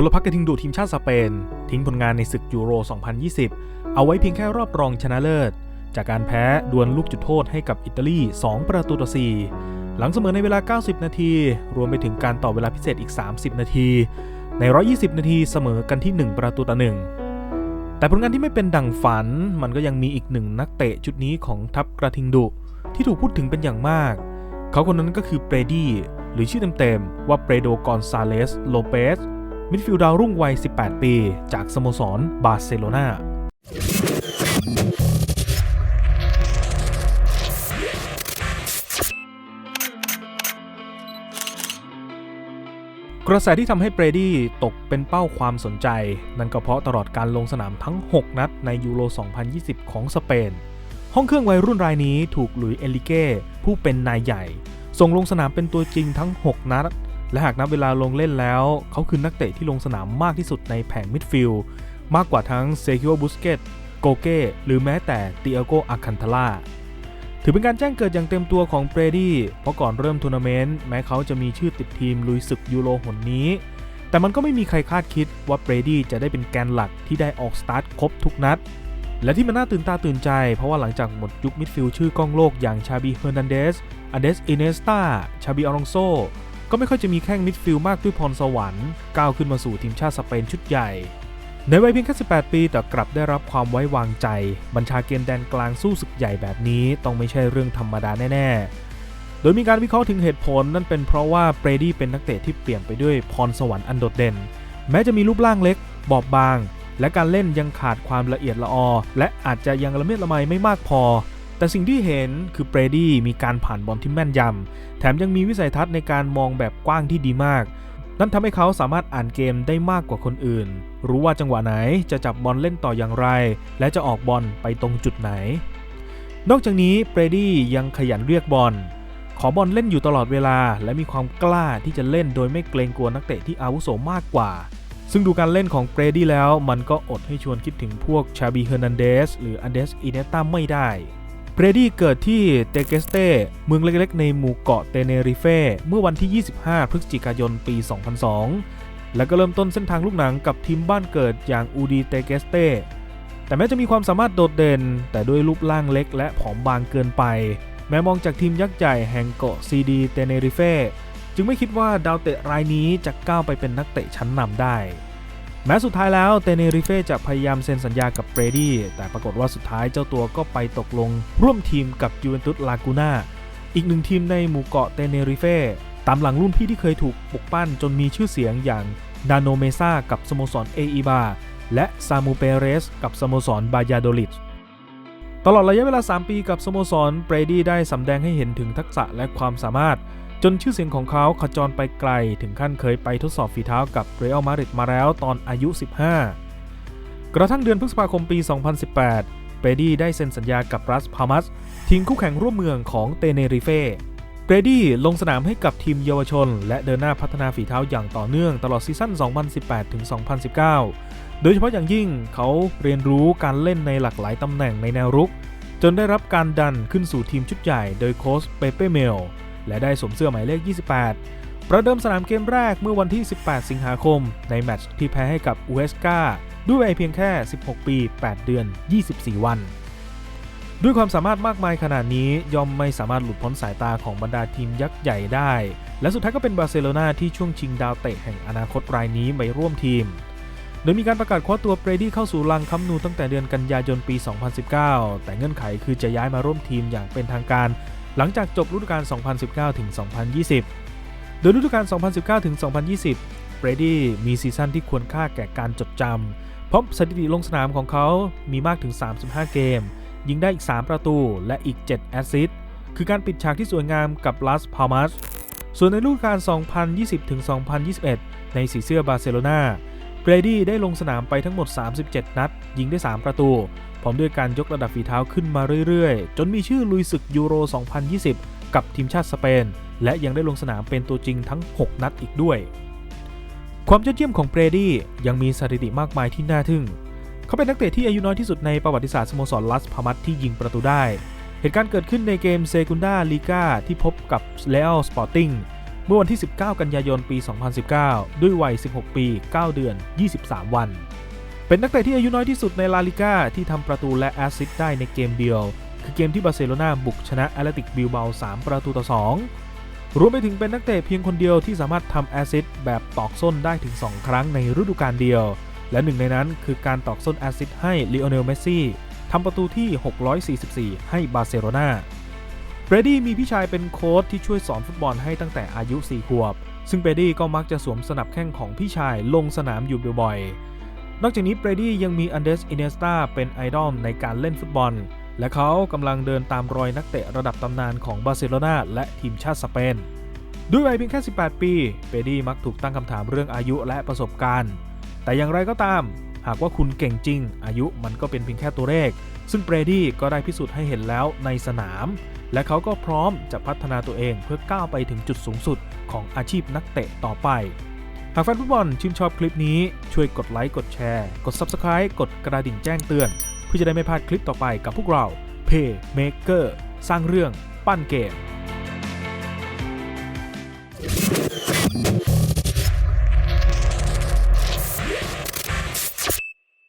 พลพรรคกระทิงดูทีมชาติสเปน ทิ้งผลงานในศึกยูโร 2020 เอาไว้เพียงแค่รอบรองชนะเลิศ จากการแพ้ดวลลูกจุดโทษให้กับอิตาลี 2 ประตูต่อ 4 หลังเสมอในเวลา 90 นาที รวมไปถึงการต่อเวลาพิเศษอีก 30 นาที ใน 120 นาทีเสมอกันที่ 1 ประตูต่อ 1 แต่ผลงานที่ไม่เป็นดั่งฝัน มันก็ยังมีอีกหนึ่งนักเตะชุดนี้ของทัพกระทิงดุที่ถูกพูดถึงเป็นอย่างมาก เขาคนนั้นก็คือเปรดี้หรือชื่อเต็มๆว่าเปรโดกอนซาเลสโลเปส มิดฟิลด์ดาวรุ่งวัย 18 ปี จากสโมสรบาร์เซโลนากระแสที่ทำให้เบรดี้ตกเป็นเป้าความสนใจ นั่นก็เพราะตลอดการลงสนามทั้ง 6 นัดในยูโร 2020 ของสเปน ห้องเครื่องวัยรุ่นรายนี้ถูกหลุยส์เอลิเก้ผู้เป็นนายใหญ่ ส่งลงสนามเป็นตัวจริงทั้ง 6 นัด และหากนับเวลาลงเล่นแล้ว เขาคือนักเตะที่ลงสนามมากที่สุดในแผงมิดฟิลด์มากกว่าทั้งเซคิโอบุสเกตโกเก้หรือแม้แต่ติอาโกอาคันทาล่าถือเป็นการแจ้งเกิดอย่างเต็มตัวของเบรดี้เพราะก่อนเริ่มทัวร์นาเมนต์แม้เขาจะมีชื่อติดทีมลุยศึกยูโรหนนี้ แต่มันก็ไม่มีใครคาดคิดว่าเบรดี้จะได้เป็นแกนหลักที่ได้ออกสตาร์ทครบทุกนัด และที่มันน่าตื่นตาตื่นใจ เพราะว่าหลังจากหมดยุคมิดฟิลด์ชื่อกล้องโลกอย่างชาบีเฮอร์นันเดสอเดสอินเนสตาชาบีออลองโซ ก็ไม่ค่อยจะมีแข้งมิดฟิลด์มากด้วยพรสวรรค์ก้าวขึ้นมาสู่ทีมชาติสเปนชุดใหญ่ ในวัยเพียงแค่ 18 ปีแต่กลับได้รับความไว้วางใจ บัญชาเกมแดนกลางสู้ศึกใหญ่แบบนี้ต้องไม่ใช่เรื่องธรรมดาแน่ ๆ โดยมีการวิเคราะห์ถึงเหตุผลนั่นเป็นเพราะว่าเบรดี้เป็นนักเตะที่เปลี่ยมไปด้วยพรสวรรค์อันโดดเด่น แม้จะมีรูปร่างเล็ก บอบบาง และการเล่นยังขาดความละเอียดละออ และอาจจะยังละเมียดละไมไม่มากพอ แต่สิ่งที่เห็นคือเบรดี้มีการผ่านบอลที่แม่นยำ แถมยังมีวิสัยทัศน์ในการมองแบบกว้างที่ดีมาก นั่นทำให้เขาสามารถอ่านเกมได้มากกว่าคนอื่น รู้ว่าจังหวะไหนจะจับบอลเล่นต่ออย่างไร และจะออกบอลไปตรงจุดไหน นอกจากนี้เบรดี้ยังขยันเรียกบอล ขอบอลเล่นอยู่ตลอดเวลา และมีความกล้าที่จะเล่นโดยไม่เกรงกลัวนักเตะที่อาวุโสมากกว่าซึ่งดูการเล่นของเบรดี้แล้วมันก็อดให้ชวนคิดถึงพวกชาบีเฮอร์นันเดสหรืออันเดสอินเนต้าไม่ได้ เบรดี้เกิดที่เตเกสเตเมืองเล็กๆ ในหมู่เกาะเตเนริเฟเมื่อวันที่ 25 พฤศจิกายนปี 2002 และก็เริ่มต้นเส้นทางลูกหนังกับทีมบ้านเกิดอย่างอูดีเตเกสเตแต่แม้จะมีความสามารถโดดเด่น แต่ด้วยรูปร่างเล็กและผอมบางเกินไป แม้มองจากทีมยักษ์ใหญ่แห่งเกาะซีดีเตเนริเฟจึงไม่คิดว่าดาวเตะรายนี้จะก้าวไปเป็นนักเตะชั้นนำได้ แม้สุดท้ายแล้วเตเนริเฟจะพยายามเซ็นสัญญากับเบรดี้แต่ปรากฏว่าสุดท้ายเจ้าตัวก็ไปตกลง ร่วมทีมกับยูเวนตุสลากูน่าอีกหนึ่งทีมในหมู่เกาะเตเนริเฟตามหลังรุ่นพี่ที่เคยถูกปลุกปั้นจนมีชื่อเสียงอย่างดานโนเมซากับสโมสรเออีบาและซามูเปเรสกับสโมสรบายาโดลิดตลอดระยะเวลา 3 ปีกับสโมสรเบรดี้ได้สำแดงให้เห็นถึงทักษะและความสามารถ จนชื่อเสียงของเขาขจรไปไกลถึงขั้นเคยไปทดสอบฝีเท้ากับเรอัลมาดริดมาแล้วตอนอายุ 15 กระทั่งเดือนพฤษภาคมปี 2018 เบรดี้ได้เซ็นสัญญากับรัสพามัสทีมคู่แข่งร่วมเมืองของเตเนริเฟเบรดี้ลงสนามให้กับทีมเยาวชน และเดินหน้าพัฒนาฝีเท้าอย่างต่อเนื่องตลอดซีซั่น 2018-2019 โดยเฉพาะอย่างยิ่งเขาเรียนรู้การเล่นในหลากหลายตำแหน่งในแนวรุก จนได้รับการดันขึ้นสู่ทีมชุดใหญ่โดยโค้ชเปเป้เมล และได้สวมเสื้อหมายเลข 28 ประเดิมสนามเกมแรกเมื่อวันที่ 18 สิงหาคม ในแมตช์ที่แพ้ให้กับอูเอสกาด้วยวัยเพียงแค่ 16 ปี 8 เดือน 24 วัน ด้วยความสามารถมากมายขนาดนี้ย่อมไม่สามารถหลุดพ้นสายตาของบรรดาทีมยักษ์ใหญ่ได้ และสุดท้ายก็เป็นบาร์เซโลนาที่ช่วงชิงดาวเตะแห่งอนาคตรายนี้ไปร่วมทีมโดยมีการประกาศคว้าตัวเบรดี้เข้าสู่ลังคัมนูตั้งแต่เดือนกันยายนปี 2019 แต่เงื่อนไขคือจะย้ายมาร่วมทีมอย่างเป็นทางการ หลังจากจบฤดูกาล 2019ถึง2020 โดยฤดูกาล 2019ถึง2020 เบรดี้มีซีซั่นที่ควรค่าแก่การจดจำ เพราะสถิติลงสนามของเขามีมากถึง 35 เกม ยิงได้อีก 3 ประตูและอีก 7 แอสซิสต์ คือการปิดฉากที่สวยงามกับลัสพามัส ส่วนในฤดูกาล 2020ถึง2021 ในสีเสื้อบาร์เซโลนา รดี้ได้ลงสนามไปทั้งหมด 37 นัด ยิงได้ 3 ประตู พร้อมด้วยการยกระดับฝีเท้าขึ้นมาเรื่อยๆ จนมีชื่อลุยศึกยูโร 2020 กับทีมชาติสเปน และยังได้ลงสนามเป็นตัวจริงทั้ง 6 นัดอีกด้วย ความยอดเยี่ยมของเบรดี้ยังมีสถิติมากมายที่น่าทึ่ง เขาเป็นนักเตะที่อายุน้อยที่สุดในประวัติศาสตร์สโมสรลัสพามัสที่ยิงประตูได้ เหตุการณ์เกิดขึ้นในเกมเซกุนดาลีกาที่พบกับเลอัลสปอร์ติง เมื่อวันที่ 19 กันยายนปี 2019 ด้วยวัย 16 ปี 9 เดือน 23 วัน เป็นนักเตะที่อายุน้อยที่สุดในลาลิก้าที่ทำประตูและแอสซิสต์ได้ในเกมเดียว คือเกมที่บาร์เซโลนาบุกชนะแอตเลติกบิลเบา 3 ประตูต่อ 2 รวมไปถึงเป็นนักเตะเพียงคนเดียวที่สามารถทำแอสซิสต์แบบตอกส้นได้ถึง 2 ครั้งในฤดูกาลเดียว และหนึ่งในนั้นคือการตอกส้นแอสซิสต์ให้ลีโอเนลเมสซี่ทำประตูที่ 644 ให้บาร์เซโลนา เบรดี้มีพี่ชายเป็นโค้ชที่ช่วยสอนฟุตบอลให้ตั้งแต่อายุ 4 ขวบ ซึ่งเบรดี้ก็มักจะสวมสนับแข้งของพี่ชายลงสนามอยู่บ่อยๆ นอกจากนี้เบรดี้ยังมีอันเดรสอินเนสตาเป็นไอดอลในการเล่นฟุตบอล และเขากำลังเดินตามรอยนักเตะระดับตำนานของบาร์เซโลนาและทีมชาติสเปน ด้วยวัยเพียงแค่ 18 ปีเบรดี้มักถูกตั้งคำถามเรื่องอายุและประสบการณ์ แต่อย่างไรก็ตาม หากว่าคุณเก่งจริง อายุมันก็เป็นเพียงแค่ตัวเลข ซึ่งเบรดี้ก็ได้พิสูจน์ให้เห็นแล้วในสนาม และเขาก็พร้อมจะพัฒนาตัวเองเพื่อก้าวไปถึงจุดสูงสุดของอาชีพนักเตะต่อไป หากแฟนฟุตบอลชื่นชอบคลิปนี้ช่วยกดไลค์กดแชร์ กด Subscribe กดกระดิ่งแจ้งเตือน เพื่อจะได้ไม่พลาดคลิปต่อไปกับพวกเรา Paymaker สร้างเรื่องปั้นเกม